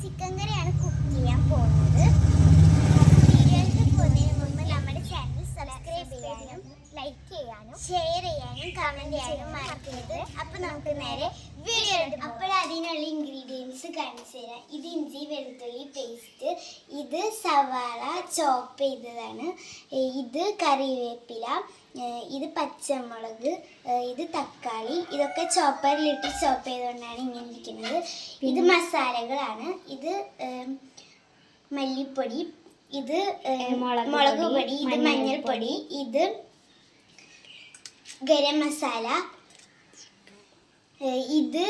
Chicken കറിയാണ് cook ചെയ്യാൻ പോകുന്നത്. വീഡിയോയിലേക്ക് പോകുന്നതിന് മുമ്പ് നമ്മുടെ ചാനൽ സബ്സ്ക്രൈബ് ചെയ്യാനും ലൈക്ക് ചെയ്യാനും ഷെയർ ചെയ്യാനും കമന്റ് ചെയ്യാനും മറക്കരുത്. അപ്പോൾ നമുക്ക് നേരെ വീഡിയോ അപ്പോൾ അതിനുള്ള ഇൻഗ്രീഡിയൻസ് കാണിച്ചു തരാം. ഇത് ഇഞ്ചി വെളുത്തുള്ളി പേസ്റ്റ് ഇത് സവാള ചോപ്പ് ചെയ്തതാണ്. ഇത് കറിവേപ്പില. ഇത് പച്ചമുളക്. ഇത് തക്കാളി. ഇതൊക്കെ ചോപ്പറിലിട്ട് ചോപ്പ് ചെയ്തുകൊണ്ടാണ് ഇങ്ങനെ ഇരിക്കുന്നത്. ഇത് മസാലകളാണ്. ഇത് മല്ലിപ്പൊടി. ഇത് മുളക് പൊടി ഇത് മഞ്ഞൾപ്പൊടി. ഇത് ഗരം മസാല. ഇത്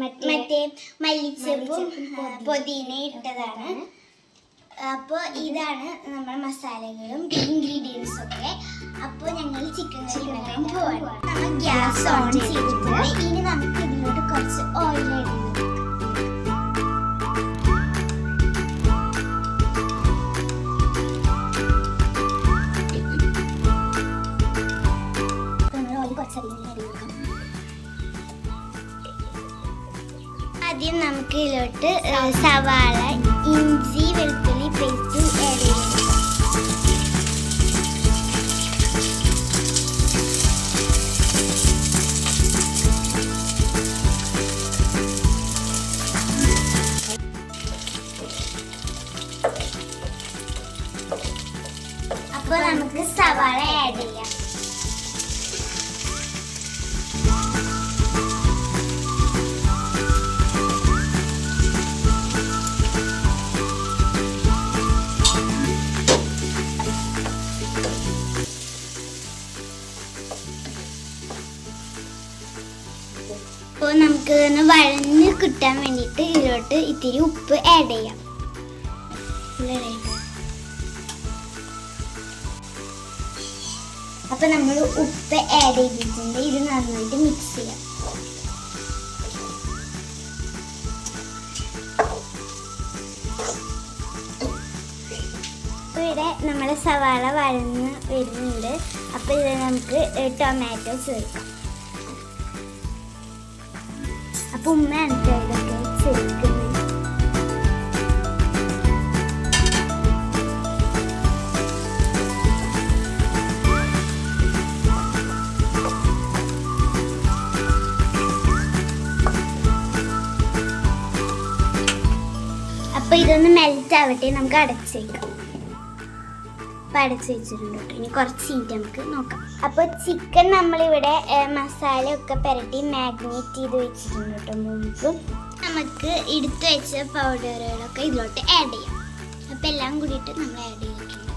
മറ്റേ മല്ലിച്ചപ്പും പുതിന ഇട്ടതാണ്. അപ്പോൾ ഇതാണ് നമ്മുടെ മസാലകളും ഇൻഗ്രീഡിയൻസും ഒക്കെ അപ്പോൾ ഞങ്ങൾ ചിക്കൻ ഉണ്ടാക്കാൻ പോവാണ്. നമ്മൾ ഗ്യാസ് ഓൺ ചെയ്തിട്ടുണ്ട്. ഇനി നമുക്ക് ഇതിലോട്ട് കുറച്ച് ഓയിൽ ആഡ് ആദ്യം നമുക്ക് ഇതിലോട്ട് സവാള ഇഞ്ചി വെളുത്തുള്ളി പേസ്റ്റ് അപ്പോൾ നമുക്ക് സവാള ആഡ് ചെയ്യാം. നമുക്ക് ഒന്ന് വഴഞ്ഞ് കിട്ടാൻ വേണ്ടിയിട്ട് ഇതിലോട്ട് ഇത്തിരി ഉപ്പ് ആഡ് ചെയ്യാം. അപ്പൊ നമ്മൾ ഉപ്പ് ആഡ് ചെയ്തിട്ടുണ്ട്. ഇത് നന്നായിട്ട് മിക്സ് ചെയ്യാം. ഇവിടെ നമ്മുടെ സവാള വഴന്ന് വരുന്നുണ്ട്. അപ്പൊ ഇത് നമുക്ക് ടൊമാറ്റോ ചേർക്കാം. അപ്പൊ ഉമ്മ എനിക്ക് ഇതൊക്കെ ചേർക്കുന്നത് അപ്പൊ ഇതൊന്ന് മെൽറ്റ് ആവട്ടെ നമുക്ക് അടച്ചേക്കാം. അപ്പൊ അടച്ച് വെച്ചിട്ടുണ്ട് കേട്ടോ. ഇനി കുറച്ച് മിനിറ്റ് നമുക്ക് നോക്കാം. അപ്പോൾ ചിക്കൻ നമ്മളിവിടെ മസാലയൊക്കെ പുരട്ടി മാഗ്നേറ്റ് ചെയ്ത് വെച്ചിട്ടുണ്ട് കേട്ടോ മുമ്പ്. നമുക്ക് എടുത്തു വെച്ച പൗഡറുകളൊക്കെ ഇതിലോട്ട് ആഡ് ചെയ്യാം. അപ്പോൾ എല്ലാം കൂടിയിട്ട് നമ്മൾ ആഡ് ചെയ്തിട്ടുണ്ട്.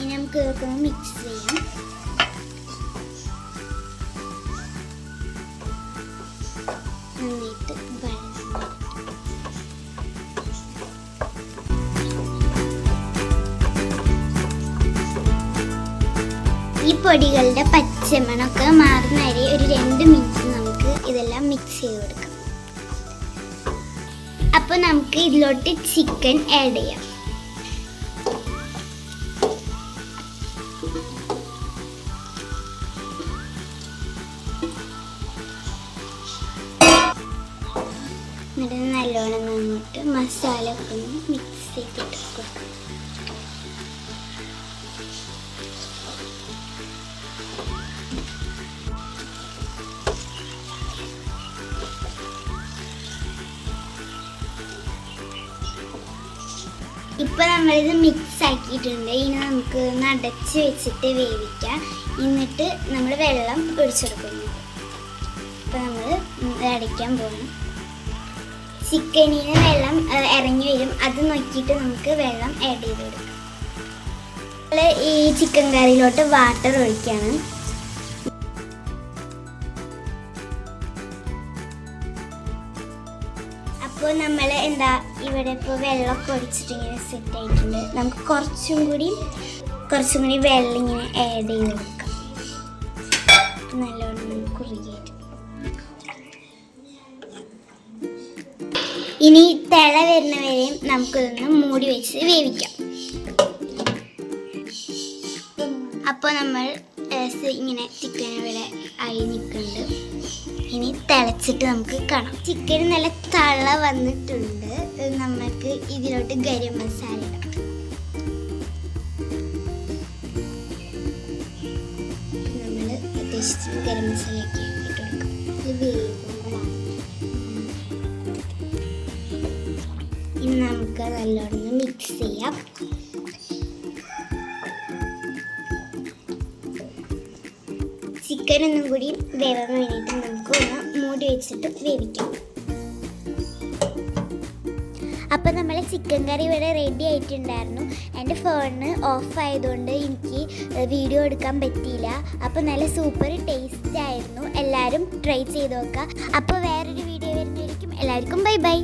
ഇനി നമുക്ക് ഇതൊക്കെ മിക്സ് ചെയ്യാം. പൊടികളുടെ പച്ചമണമൊക്കെ മാറുന്ന വരെ ഒരു രണ്ട് മിനിറ്റ് നമുക്ക് ഇതെല്ലാം മിക്സ് ചെയ്ത് കൊടുക്കാം. അപ്പോൾ നമുക്ക് ഇതിലോട്ട് ചിക്കൻ ആഡ് ചെയ്യാം. നല്ലോണം നന്നിട്ട് മസാല മിക്സ് ചെയ്തിട്ട് കൊടുക്കാം. ഇപ്പൊ നമ്മളിത് മിക്സ് ആക്കിയിട്ടുണ്ട്. ഇനി നമുക്ക് അടച്ച് വെച്ചിട്ട് വേവിക്കാം. എന്നിട്ട് നമ്മൾ വെള്ളം ഒഴിച്ചെടുക്കുന്നു. ഇപ്പൊ നമ്മൾ അടയ്ക്കാൻ പോകണം ചിക്കനിന് വെള്ളം ഇറങ്ങി വരും. അത് നോക്കിയിട്ട് നമുക്ക് വെള്ളം ആഡ് ചെയ്ത് കൊടുക്കാം നമ്മൾ ഈ ചിക്കൻ കറിയിലോട്ട് വാട്ടർ ഒഴിക്കാണ്. അപ്പോൾ നമ്മൾ എന്താ ഇവിടെ ഇപ്പോൾ വെള്ളമൊക്കെ ഒഴിച്ചിട്ട് ഇങ്ങനെ സെറ്റ് ആയിട്ടുണ്ട്. നമുക്ക് കുറച്ചും കൂടി കുറച്ചും കൂടി വെള്ളം ഇങ്ങനെ ആഡ് ചെയ്ത് കൊടുക്കാം. നല്ലോണം കുറുകിയിട്ട് ഇനി തിള വരുന്നവരെയും നമുക്കിതൊന്ന് മൂടി വെച്ച് വേവിക്കാം. അപ്പോൾ നമ്മൾ ഇങ്ങനെ ചിക്കൻ ഇവിടെ ആയി നിൽക്കുന്നുണ്ട്. ഇനി തിളച്ചിട്ട് നമുക്ക് കാണാം. ചിക്കൻ നല്ല തള വന്നിട്ടുണ്ട്. നമുക്ക് ഇതിലോട്ട് ഗരം മസാല ഇടാം. നമ്മൾ ഉദ്ദേശിച്ച ഗരം മസാലയൊക്കെ ഇട്ട് കൊടുക്കാം. ഇത് വേകുമ്പോഴാണ് ഇനി നമുക്ക് നല്ലോണം മിക്സ് ചെയ്യാം. ചിക്കൻ ഒന്നും കൂടി വേവാൻ വേണ്ടിയിട്ട് നമുക്ക് ഒന്ന് മൂടി വെച്ചിട്ട് വേവിക്കാം. അപ്പോൾ നമ്മൾ ചിക്കൻ കറി ഇവിടെ റെഡി ആയിട്ടുണ്ടായിരുന്നു. എന്റെ ഫോണിന് ഓഫ് ആയതുകൊണ്ട് എനിക്ക് വീഡിയോ എടുക്കാൻ പറ്റിയില്ല. അപ്പോൾ നല്ല സൂപ്പർ ടേസ്റ്റ് ആയിരുന്നു. എല്ലാവരും ട്രൈ ചെയ്ത് നോക്കുക. അപ്പോൾ വേറൊരു വീഡിയോ വരുന്നതായിരിക്കും. എല്ലാവർക്കും ബൈ ബൈ